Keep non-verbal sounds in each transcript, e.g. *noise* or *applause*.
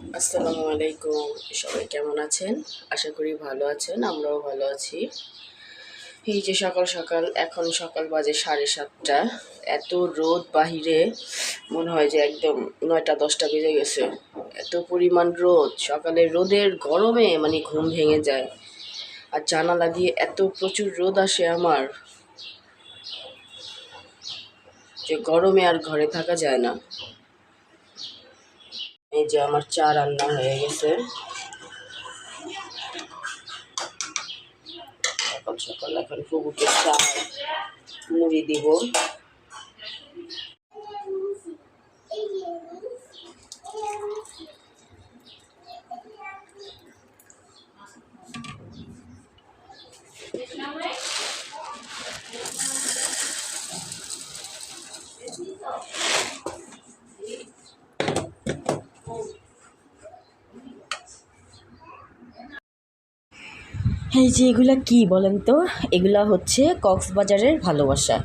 আসসালামু আলাইকুম। সবাই কেমন আছেন? আশা করি ভালো আছেন, আমরাও ভালো আছি। এই যে সকাল সকাল, এখন সকাল বাজে সাড়ে সাতটা। এত রোদ বাহিরে, মনে হয় যে একদম নয়টা, দশটা বেজে গেছে। এত পরিমাণ রোদ, সকালে রোদের গরমে মানে ঘুম ভেঙে যায়। আর জানালা দিয়ে এত প্রচুর রোদ আসে আমার, যে গরমে আর ঘরে থাকা যায় না। এই যে আমার চা রান্না হয়ে গেছে সকাল সকাল এখন ফুবুকে চা মুড়ি দিব এই যে এগুলো কি বলেন তো? এগুলা হচ্ছে কক্সবাজারের ভালোবাসা।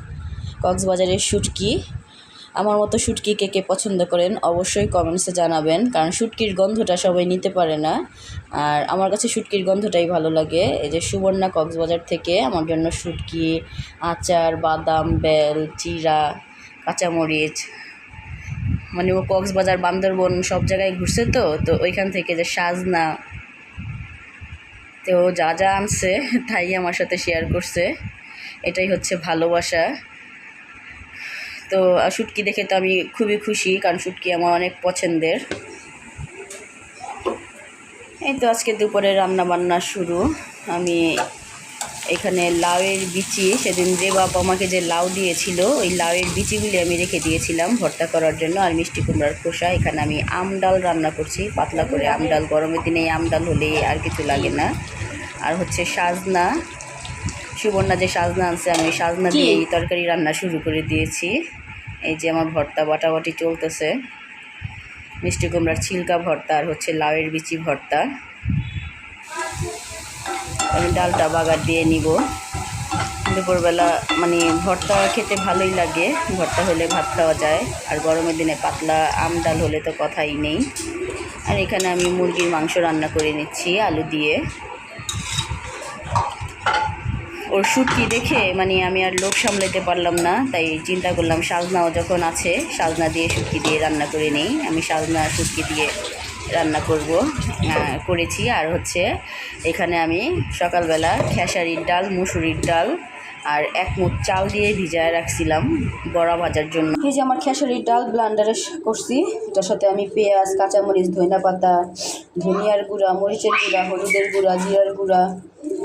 কক্সবাজারের শুটকি। আমার মতো শুটকি কে কে পছন্দ করেন অবশ্যই কমেন্টসে জানাবেন, কারণ শুটকির গন্ধটা সবাই নিতে পারে না। আর আমার কাছে শুটকির গন্ধটাই ভালো লাগে। এই যে সুবর্ণা কক্সবাজার থেকে আমার জন্য শুটকি, আচার, বাদাম, বেল, চিরা, কাঁচামরিচ। মানে ও কক্সবাজার, বান্দরবন সব জায়গায় ঘুরছে তো তো ওইখান থেকে যে সাজনা তো যা যা আনছে, তাই আমার সাথে শেয়ার করছে। এটাই হচ্ছে ভালোবাসা। তো শুটকি দেখে তো আমি খুবই খুশি, কারণ শুটকি আমার অনেক পছন্দের। এই তো আজকে দুপুরে রান্না বান্না শুরু। আমি এখানে লাউয়ের বিচি সেদিন যে বাপ আমাকে যে লাউ দিয়েছিল ওই লাউয়ের বিচিগুলি আমি রেখে দিয়েছিলাম ভর্তা করার জন্য। আর মিষ্টি কুমড়ার খোসা এখানে আমি আম ডাল রান্না করছি। পাতলা করে আম ডাল গরমের দিনে এই আম ডাল হলে আর কিছু লাগে না। আর হচ্ছে সাজনা সুবর্ণা যে সাজনা আনছে আমি সাজনা দিয়ে এই তরকারি রান্না শুরু করে দিয়েছি। এই যে আমার ভর্তা বাটাবাটি চলতেছে। মিষ্টি কুমড়ার ছিলকা ভর্তা আর হচ্ছে লাউয়ের বিচি ভর্তা। আমি ডালটা বাগার দিয়ে নিব। দুপুরবেলা মানে ভর্তা খেতে ভালোই লাগে। ভর্তা হলে ভাত খাওয়া যায়। আর গরমের দিনে পাতলা আম ডাল হলে তো কথাই নেই। আর এখানে আমি মুরগির মাংস রান্না করে নিচ্ছি আলু দিয়ে। ওর শুটকি দেখে মানে আমি আর লোক সামলাতে পারলাম না, তাই চিন্তা করলাম, সাজনাও যখন আছে, সাজনা দিয়ে শুটকি দিয়ে রান্না করে নেই। আমি সাজনা সুটকি দিয়ে রান্না করব করেছি। আর হচ্ছে এখানে আমি সকালবেলা খেসারির ডাল, মুসুরির ডাল আর এক মুঠ চাল দিয়ে ভিজায় রাখছিলাম বড়া ভাজার জন্য। এই যে আমার খেসারির ডাল ব্লান্ডারে করছি, এটার সাথে আমি পেঁয়াজ, কাঁচামরিচ ধনিয়া পাতা ধনিয়ার গুঁড়া, মরিচের গুঁড়া, হলুদের গুঁড়া, জিরার গুঁড়া,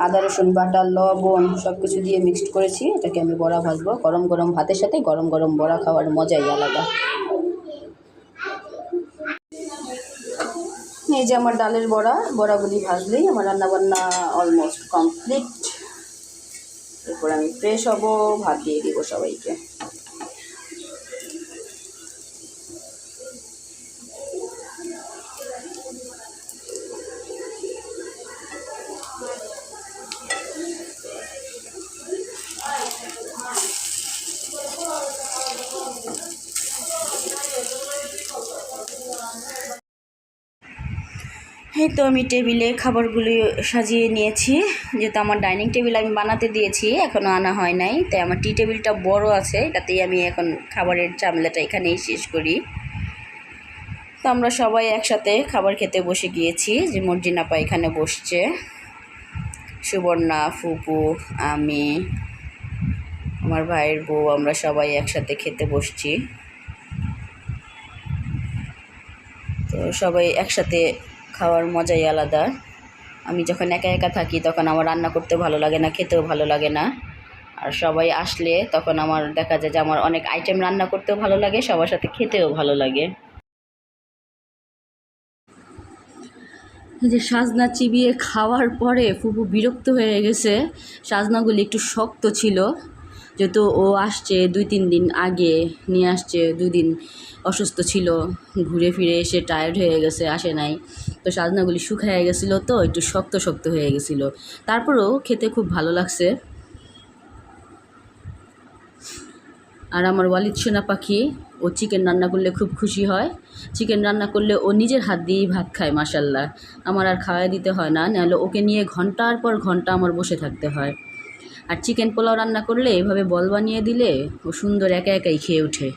আদা, রসুন বাটা, লবণ সব কিছু দিয়ে মিক্সড করেছি। এটাকে আমি বড়া ভাজবো। গরম গরম ভাতের সাথে গরম গরম বড়া খাওয়ার মজাই আলাদা। এই যে আমার ডালের বড়া, বড়াগুলি ভাজলেই আমার রান্নাবান্না অলমোস্ট কমপ্লিট এরপর আমি ফ্রেশ হব, ভাত দিয়ে দিব সবাইকে। এই তো আমি টেবিলে খাবারগুলি সাজিয়ে নিয়েছি। যেহেতু আমার ডাইনিং টেবিল আমি বানাতে দিয়েছি এখনও আনা হয় নাই। তাই আমার টি টেবিলটা বড় আছে, এটাতেই আমি এখন খাবারের চামলাটা এখানেই শেষ করি। তো আমরা সবাই একসাথে খাবার খেতে বসে গিয়েছি, যে মর্জিনাপা এখানে বসছে। সুবর্ণা, ফুপু, আমি, আমার ভাইয়ের বউ, আমরা সবাই একসাথে খেতে বসছি। তো সবাই একসাথে খাওয়ার মজাই আলাদা। আমি যখন একা একা থাকি তখন আমার রান্না করতে ভালো লাগে না, খেতেও ভালো লাগে না। আর সবাই আসলে তখন আমার দেখা যায় যে আমার অনেক আইটেম রান্না করতেও ভালো লাগে, সবার সাথে খেতেও ভালো লাগে। যে সাজনা চিবিয়ে খাওয়ার পরে ফুপু বিরক্ত হয়ে গেছে। সাজনাগুলি একটু শক্ত ছিল। যেহেতু ও আসছে দুই, তিন দিন আগে, নিয়ে আসছে দুদিন অসুস্থ ছিল, ঘুরে ফিরে এসে টায়ার্ড হয়ে গেছে, আসে নাই। তো সাজনাগুলি শুকায় গেছিল তো, একটু শক্ত শক্ত হয়ে গেছিল। তারপরেও খেতে খুব ভালো লাগছে। আর আমার ওয়ালিদ সোনা পাখি, ও চিকেন রান্না করলে খুব খুশি হয়। চিকেন রান্না করলে ও নিজের হাত দিয়েই ভাত খায় মাসাল্লাহ আমার আর খাওয়াই দিতে হয় না, নাহলে ওকে নিয়ে ঘণ্টার পর ঘণ্টা আমার বসে থাকতে হয়। আর চিকেন পোলাও রান্না করলে এভাবে বল বানিয়ে দিলে ও সুন্দর একা একাই খেয়ে ওঠে।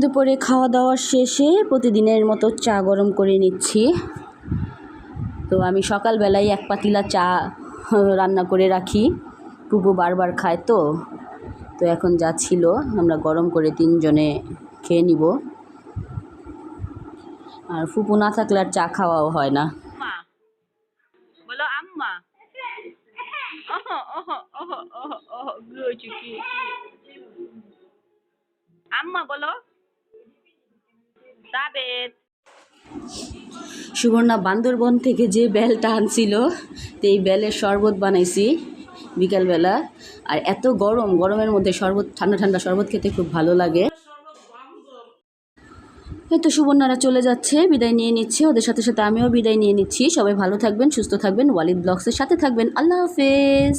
দুপুরে খাওয়া দাওয়ার শেষে প্রতিদিনের মতো চা গরম করে নিচ্ছি। তো আমি সকালবেলায় এক পাতিলা চা *laughs* রান্না করে রাখি। পুপু বারবার খায় তো তো এখন যা ছিল আমরা গরম করে তিনজনে খেয়ে নিব। আর ফুপু না থাকলে আর চা খাওয়াও হয় না। সুবর্ণা বান্দরবন থেকে যে বেলটা আনছিল এই বেলের শরবত বানাইছি বিকালবেলা। আর এত গরম, গরমের মধ্যে শরবত, ঠান্ডা ঠান্ডা শরবত খেতে খুব ভালো লাগে। এই তো সুবর্ণারা চলে যাচ্ছে, বিদায় নিয়ে নিচ্ছে। ওদের সাথে সাথে আমিও বিদায় নিয়ে নিচ্ছি। সবাই ভালো থাকবেন, সুস্থ থাকবেন। ওয়ালিদ ব্লগসের সাথে থাকবেন। আল্লাহ হাফেজ।